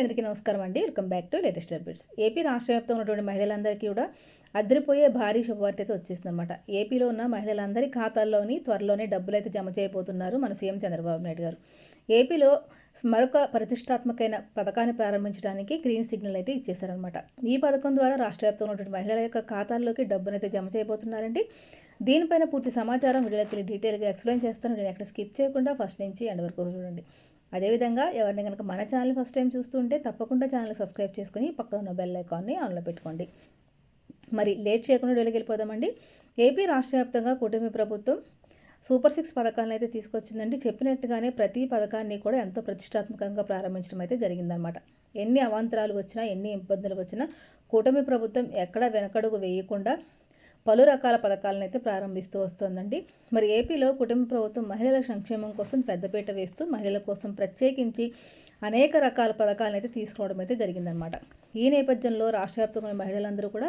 అందరికీ నమస్కారం అండి. Welcome back to latest updates. A P రాష్ట్ర వ్యాప్తంగా ఉన్నటువంటి మహిళలందరికీ కూడా అద్దరిపోయే భారీ శుభవార్త అయితే వచ్చేసిందనమాట ఏపీలో ఉన్న మహిళలందరి ఖాతాల్లోని త్వరలోనే డబ్బులు అయితే జమ చేయబోతున్నారు మన సీఎం చంద్రబాబు నాయుడు గారు. ఏపీలో మరొక ప్రతిష్టాత్మకమైన పథకాన్ని ప్రారంభించడానికి గ్రీన్ సిగ్నల్ అయితే ఇచ్చేశారనమాట ఈ పథకం ద్వారా రాష్ట్ర వ్యాప్తంగా ఉన్నటువంటి మహిళల యొక్క ఖాతాల్లోకి డబ్బునైతే జమ చేయబోతున్నారండి. దీనిపైన పూర్తి సమాచారం వీడియోకి డీటెయిల్గా ఎక్స్ప్లెయిన్ చేస్తాను. నేను ఎక్కడ స్కిప్ చేయకుండా ఫస్ట్ నుంచి ఎండ్ వరకు చూడండి. అదేవిధంగా ఎవరిని కనుక మన ఛానల్ ఫస్ట్ టైం చూస్తుంటే తప్పకుండా ఛానల్ సబ్స్క్రైబ్ చేసుకుని పక్కన ఉన్న బెల్ ఐకాన్ని ఆన్లో పెట్టుకోండి. మరి లేట్ చేయకుండా వెళ్ళిపోదామండి. ఏపీ రాష్ట్ర వ్యాప్తంగా కూటమి ప్రభుత్వం సూపర్ సిక్స్ పథకాలను అయితే తీసుకొచ్చిందండి. చెప్పినట్టుగానే ప్రతి పథకాన్ని కూడా ఎంతో ప్రతిష్టాత్మకంగా ప్రారంభించడం అయితే జరిగిందనమాట ఎన్ని అవాంతరాలు వచ్చినా ఎన్ని ఇబ్బందులు వచ్చినా కూటమి ప్రభుత్వం ఎక్కడ వెనకడుగు వేయకుండా పలు రకాల పథకాలను అయితే ప్రారంభిస్తూ వస్తోందండి. మరి ఏపీలో కుటుంబ ప్రభుత్వం మహిళల సంక్షేమం కోసం పెద్దపీట వేస్తూ మహిళల కోసం ప్రత్యేకించి అనేక రకాల పథకాలను అయితే తీసుకోవడం అయితే జరిగిందనమాట ఈ నేపథ్యంలో రాష్ట్ర వ్యాప్తంగా మహిళలందరూ కూడా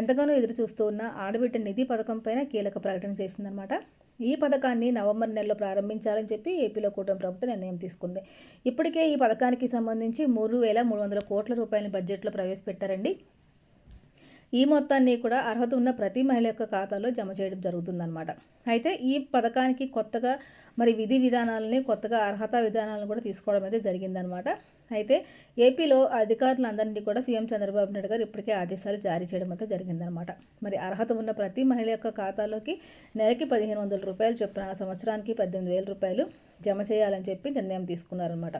ఎంతగానో ఎదురు చూస్తూ ఉన్న ఆడబిడ్డ నిధి పథకం పైన కీలక ప్రకటన చేసిందనమాట ఈ పథకాన్ని నవంబర్ నెలలో ప్రారంభించాలని చెప్పి ఏపీలో కూటమి ప్రభుత్వం నిర్ణయం తీసుకుంది. ఇప్పటికే ఈ పథకానికి సంబంధించి మూడు వేల మూడు వందల కోట్ల రూపాయల బడ్జెట్లో ప్రవేశపెట్టారండి. ఈ మొత్తాన్ని కూడా అర్హత ఉన్న ప్రతి మహిళ యొక్క ఖాతాలో జమ చేయడం జరుగుతుందన్నమాట. అయితే ఈ పథకానికి కొత్తగా మరి విధి విధానాలని కొత్తగా అర్హత విధానాలను కూడా తీసుకోవడం అయితే జరిగిందనమాట అయితే ఏపీలో అధికారులందరినీ కూడా సీఎం చంద్రబాబు నాయుడు గారు ఇప్పటికే ఆదేశాలు జారీ చేయడం అయితే జరిగిందనమాట మరి అర్హత ఉన్న ప్రతి మహిళ యొక్క ఖాతాలోకి నెలకి పదిహేను వందల రూపాయలు చొప్పున సంవత్సరానికి పద్దెనిమిది వేల రూపాయలు జమ చేయాలని చెప్పి నిర్ణయం తీసుకున్నారనమాట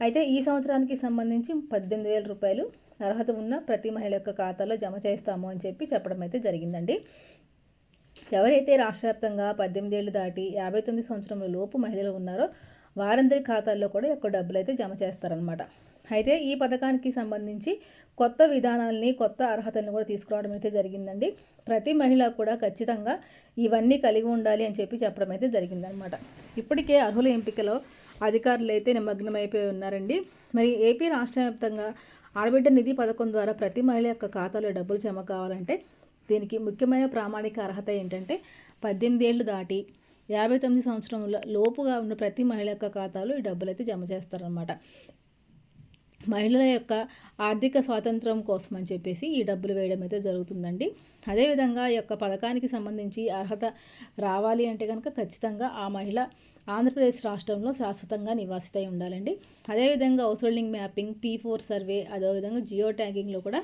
అయితే ఈ సంవత్సరానికి సంబంధించి పద్దెనిమిది వేల రూపాయలు అర్హత ఉన్న ప్రతి మహిళ యొక్క ఖాతాలో జమ చేస్తాము అని చెప్పి చెప్పడం అయితే జరిగిందండి. ఎవరైతే రాష్ట్ర వ్యాప్తంగా పద్దెనిమిది ఏళ్ళు దాటి యాభై తొమ్మిది సంవత్సరంలో లోపు మహిళలు ఉన్నారో వారందరి ఖాతాల్లో కూడా ఎక్కువ డబ్బులు అయితే జమ చేస్తారనమాట అయితే ఈ పథకానికి సంబంధించి కొత్త విధానాలని కొత్త అర్హతలను కూడా తీసుకురావడం అయితే జరిగిందండి. ప్రతి మహిళ కూడా ఖచ్చితంగా ఇవన్నీ కలిగి ఉండాలి అని చెప్పి చెప్పడం అయితే జరిగిందనమాట ఇప్పటికే అర్హుల ఎంపికలో అధికారులు అయితే నిమగ్నమైపోయి ఉన్నారండి. మరి ఏపీ రాష్ట్ర వ్యాప్తంగా ఆడబిడ్డ నిధి పథకం ద్వారా ప్రతి మహిళ యొక్క ఖాతాలో డబ్బులు జమ కావాలంటే దీనికి ముఖ్యమైన ప్రామాణిక అర్హత ఏంటంటే పద్దెనిమిది ఏళ్ళు దాటి యాభై తొమ్మిది సంవత్సరముల లోపుగా ఉన్న ప్రతి మహిళ యొక్క ఖాతాలో ఈ డబ్బులు అయితే జమ చేస్తారనమాట మహిళల యొక్క ఆర్థిక స్వాతంత్రం కోసం అని చెప్పేసి ఈ డబ్బులు వేయడం అయితే జరుగుతుందండి. అదేవిధంగా ఈ యొక్క పథకానికి సంబంధించి అర్హత రావాలి అంటే కనుక ఖచ్చితంగా ఆ మహిళ ఆంధ్రప్రదేశ్ రాష్ట్రంలో శాశ్వతంగా నివాసితై ఉండాలండి. అదేవిధంగా house holding mapping P four survey అదేవిధంగా జియో ట్యాగింగ్లో కూడా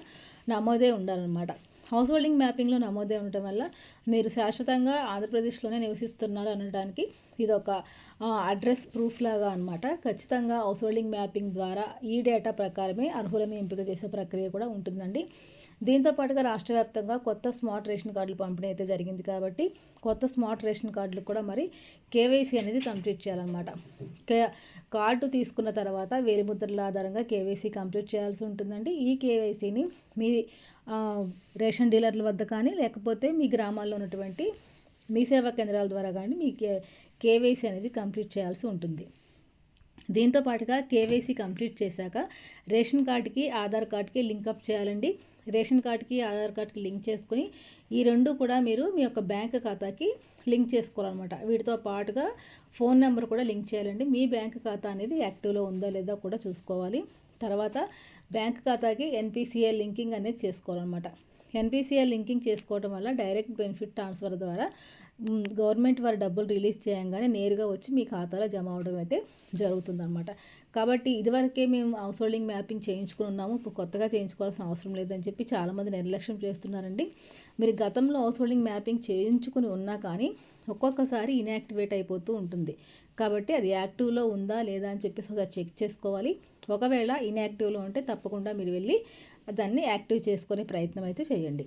నమోదే ఉండాలన్నమాట. హౌస్ హోల్డింగ్ మ్యాపింగ్లో నమోదే ఉండటం వల్ల మీరు శాశ్వతంగా ఆంధ్రప్రదేశ్లోనే నివసిస్తున్నారు అనడానికి ఇది ఒక అడ్రస్ ప్రూఫ్ లాగా అనమాట ఖచ్చితంగా హౌస్ హోల్డింగ్ మ్యాపింగ్ ద్వారా ఈ డేటా ప్రకారమే అర్హులను ఎంపిక చేసే ప్రక్రియ కూడా ఉంటుందండి. దీంతో పాటుగా రాష్ట్ర వ్యాప్తంగా కొత్త స్మార్ట్ రేషన్ కార్డులు పంపిణీ అయితే జరిగింది కాబట్టి కొత్త స్మార్ట్ రేషన్ కార్డులు కూడా మరి కేవైసీ అనేది కంప్లీట్ చేయాలన్నమాట. కార్డు తీసుకున్న తర్వాత వేలిముద్రల ఆధారంగా కేవైసీ కంప్లీట్ చేయాల్సి ఉంటుందండి. ఈ కేవైసీని మీ రేషన్ డీలర్ల వద్ద కానీ లేకపోతే మీ గ్రామాల్లో ఉన్నటువంటి మీ సేవా కేంద్రాల ద్వారా కానీ మీ కే కేవైసీ అనేది కంప్లీట్ చేయాల్సి ఉంటుంది. దీంతో పాటుగా కేవైసీ కంప్లీట్ చేశాక రేషన్ కార్డుకి ఆధార్ కార్డుకి లింకప్ చేయాలండి. రేషన్ కార్డ్కి ఆధార్ కార్డ్కి లింక్ చేసుకుని ఈ రెండు కూడా మీరు మీ యొక్క బ్యాంక్ ఖాతాకి లింక్ చేసుకోవాలన్నమాట. వీటితో పాటుగా ఫోన్ నెంబర్ కూడా లింక్ చేయాలండి. మీ బ్యాంక్ ఖాతా అనేది యాక్టివ్లో ఉందో లేదో కూడా చూసుకోవాలి. తర్వాత బ్యాంక్ ఖాతాకి ఎన్పిసిఐ లింకింగ్ అనేది చేసుకోవాలన్నమాట. N P C I linking చేసుకోవడం వల్ల డైరెక్ట్ బెనిఫిట్ ట్రాన్స్ఫర్ ద్వారా గవర్నమెంట్ వారి డబ్బులు రిలీజ్ చేయంగానే నేరుగా వచ్చి మీ ఖాతాలో జమ అవడం అయితే జరుగుతుందన్నమాట. కాబట్టి ఇదివరకే మేము హౌస్ హోల్డింగ్ మ్యాపింగ్ చేయించుకుని ఉన్నాము. ఇప్పుడు కొత్తగా చేయించుకోవాల్సిన అవసరం లేదని చెప్పి చాలామంది నిర్లక్ష్యం చేస్తున్నారండి. మీరు గతంలో హౌస్ హోల్డింగ్ మ్యాపింగ్ చేయించుకుని ఉన్నా కానీ ఒక్కొక్కసారి ఇన్యాక్టివేట్ అయిపోతూ ఉంటుంది. కాబట్టి అది యాక్టివ్లో ఉందా లేదా అని చెప్పేసి ఒకసారి చెక్ చేసుకోవాలి. ఒకవేళ ఇన్యాక్టివ్లో ఉంటే తప్పకుండా మీరు వెళ్ళి దాన్ని యాక్టివ్ చేసుకునే ప్రయత్నం అయితే చేయండి.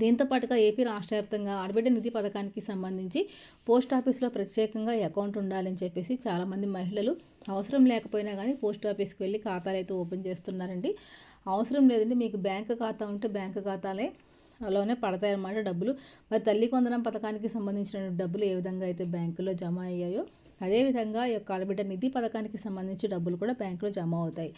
దీంతో పాటుగా ఏపీ రాష్ట్ర వ్యాప్తంగా ఆడబిడ్డ నిధి పథకానికి సంబంధించి పోస్ట్ ఆఫీస్లో ప్రత్యేకంగా అకౌంట్ ఉండాలని చెప్పేసి చాలామంది మహిళలు అవసరం లేకపోయినా కానీ పోస్ట్ ఆఫీస్కి వెళ్ళి ఖాతాలు అయితే ఓపెన్ చేస్తున్నారండి. అవసరం లేదండి మీకు బ్యాంక్ ఖాతా ఉంటే బ్యాంక్ ఖాతాలే లోనే పడతాయన్నమాట డబ్బులు. మరి తల్లి కొందనం పథకానికి సంబంధించిన డబ్బులు ఏ విధంగా అయితే బ్యాంకులో జమ అయ్యాయో అదేవిధంగా ఈ యొక్క ఆడబిడ్డ నిధి పథకానికి సంబంధించి డబ్బులు కూడా బ్యాంకులో జమ అవుతాయి.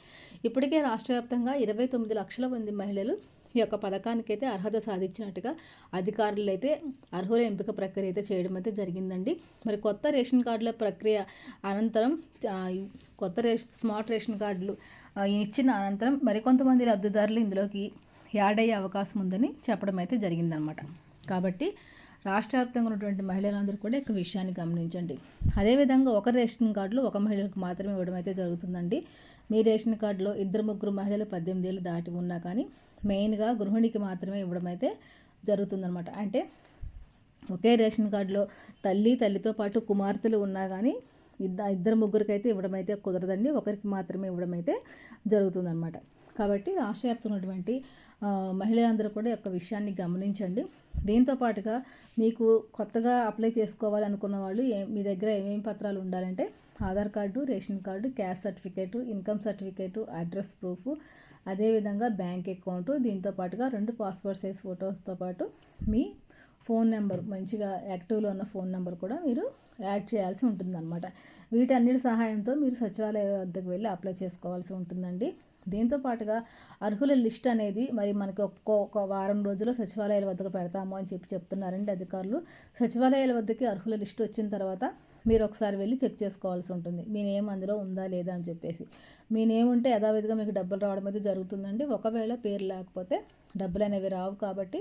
ఇప్పటికే రాష్ట్ర వ్యాప్తంగా ఇరవై తొమ్మిది లక్షల మంది మహిళలు ఈ యొక్క పథకానికి అయితే అర్హత సాధించినట్టుగా అధికారులు అయితే అర్హుల ఎంపిక ప్రక్రియ అయితే చేయడం అయితే జరిగిందండి. మరి కొత్త రేషన్ కార్డుల ప్రక్రియ అనంతరం కొత్త రేషన్ స్మార్ట్ రేషన్ కార్డులు ఇచ్చిన అనంతరం మరికొంతమంది లబ్ధిదారులు ఇందులోకి యాడ్ అయ్యే అవకాశం ఉందని చెప్పడం అయితే జరిగిందనమాట. కాబట్టి రాష్ట్ర వ్యాప్తంగా ఉన్నటువంటి మహిళలందరూ కూడా ఈ విషయాన్ని గమనించండి. అదేవిధంగా ఒక రేషన్ కార్డులు ఒక మహిళలకు మాత్రమే ఇవ్వడం అయితే జరుగుతుందండి. మీ రేషన్ కార్డులో ఇద్దరు ముగ్గురు మహిళలు పద్దెనిమిది ఏళ్ళు దాటి ఉన్నా కానీ మెయిన్గా గృహిణికి మాత్రమే ఇవ్వడం అయితే జరుగుతుందన్నమాట. అంటే ఒకే రేషన్ కార్డులో తల్లి తల్లితో పాటు కుమార్తెలు ఉన్నా కానీ ఇద్ద ఇద్దరు ముగ్గురికైతే ఇవ్వడం అయితే కుదరదండి. ఒకరికి మాత్రమే ఇవ్వడం అయితే జరుగుతుందన్నమాట. కాబట్టి ఆశయాప్తున్నటువంటి మహిళలందరూ కూడా యొక్క విషయాన్ని గమనించండి. దీంతో పాటుగా మీకు కొత్తగా అప్లై చేసుకోవాలనుకున్న వాళ్ళు ఏ మీ దగ్గర ఏమేమి పత్రాలు ఉండాలంటే Aadhaar card ration card caste certificate income certificate address proof అదేవిధంగా బ్యాంక్ అకౌంట్. దీంతో పాటుగా రెండు పాస్పోర్ట్ సైజ్ ఫొటోస్తో పాటు మీ ఫోన్ నెంబర్ మంచిగా యాక్టివ్లో ఉన్న ఫోన్ నెంబర్ కూడా మీరు యాడ్ చేయాల్సి ఉంటుందన్నమాట. వీటన్నిటి సహాయంతో మీరు సచివాలయ వద్దకు వెళ్ళి అప్లై చేసుకోవాల్సి ఉంటుందండి. దీంతో పాటుగా అర్హుల లిస్ట్ అనేది మరి మనకి ఒక్కొక్క వారం రోజుల్లో సచివాలయాల వద్దకు పెడతాము అని చెప్పి చెప్తున్నారండి అధికారులు. సచివాలయాల వద్దకి అర్హుల లిస్ట్ వచ్చిన తర్వాత మీరు ఒకసారి వెళ్ళి చెక్ చేసుకోవాల్సి ఉంటుంది. మీ నేమ్ అందులో ఉందా లేదా అని చెప్పేసి. మీ నేమ్ ఉంటే యథావిధిగా మీకు డబ్బులు రావడం అయితే జరుగుతుందండి. ఒకవేళ పేరు లేకపోతే డబ్బులు అనేవి రావు కాబట్టి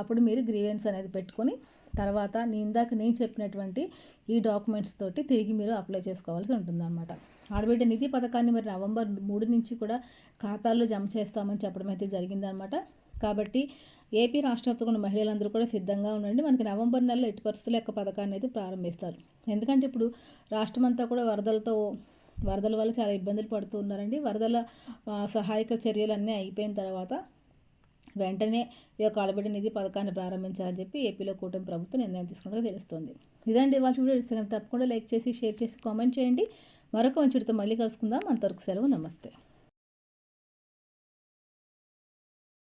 అప్పుడు మీరు గ్రీవెన్స్ అనేది పెట్టుకొని తర్వాత నీ ఇందాక నేను చెప్పినటువంటి ఈ డాక్యుమెంట్స్ తోటి తిరిగి మీరు అప్లై చేసుకోవాల్సి ఉంటుందన్నమాట. ఆడబిడ్డ నిధి పథకాన్ని మరి నవంబర్ మూడు నుంచి కూడా ఖాతాల్లో జమ చేస్తామని చెప్పడం అయితే జరిగిందనమాట కాబట్టి ఏపీ రాష్ట్ర వ్యాప్తంగా ఉన్న మహిళలందరూ కూడా సిద్ధంగా ఉండండి. మనకి నవంబర్ నెలలో ఎట్టి పరిస్థితుల యొక్క పథకాన్ని అయితే ప్రారంభిస్తారు. ఎందుకంటే ఇప్పుడు రాష్ట్రం అంతా కూడా వరదలతో వరదల వల్ల చాలా ఇబ్బందులు పడుతూ ఉన్నారండి. వరదల సహాయక చర్యలన్నీ అయిపోయిన తర్వాత వెంటనే ఈ యొక్క ఆడబిడ్డ నిధి పథకాన్ని ప్రారంభించాలని చెప్పి ఏపీలో కూటమి ప్రభుత్వం నిర్ణయం తీసుకున్నట్టు తెలుస్తుంది. ఇదండి వాటి వీడియో. తప్పకుండా లైక్ చేసి షేర్ చేసి కామెంట్ చేయండి. మరొక మంచితో మళ్ళీ కలుసుకుందాం. అంతవరకు సెలవు. నమస్తే.